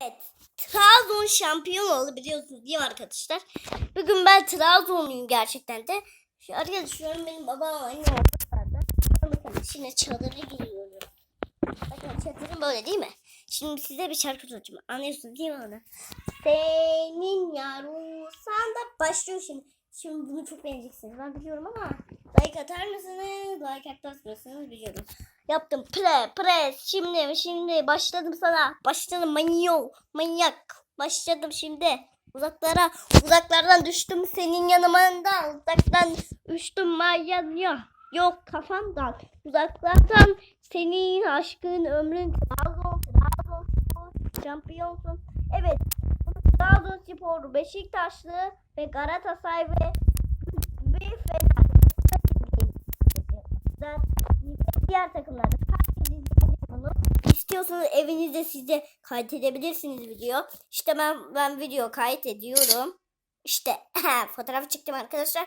Evet. Trabzon şampiyon oldu biliyorsunuz değil mi arkadaşlar? Bugün ben Trabzonluyum gerçekten de. Şu arkadaşlarım benim babam annem orada. Şimdi çadıra giriyorum. Bakın çadırım böyle değil mi? Şimdi size bir şarkı söyleyeceğim. Anlıyorsunuz değil mi onu? Senin yarulsan da başlıyor şimdi. Şimdi bunu çok beğeneceksiniz. Ben biliyorum ama like atar mısınız? Like atmazsanız biliyorum. Yaptım. Pre, pres. Şimdi, şimdi başladım sana. Başladım manyak. Manyak. Başladım şimdi. Uzaklara, uzaklardan düştüm senin yanımdan. Uzaktan düştüm manyak. Yok kafamdan. Uzaklardan senin aşkın ömrün. Trabzon, Trabzon, şampiyonsun. Evet. Trabzonspor, Beşiktaşlı ve Galatasaray ve Diğer takımlarda istiyorsanız evinizde siz de kaydedebilirsiniz video. İşte ben ben video kayıt ediyorum. İşte fotoğrafı çıktım arkadaşlar.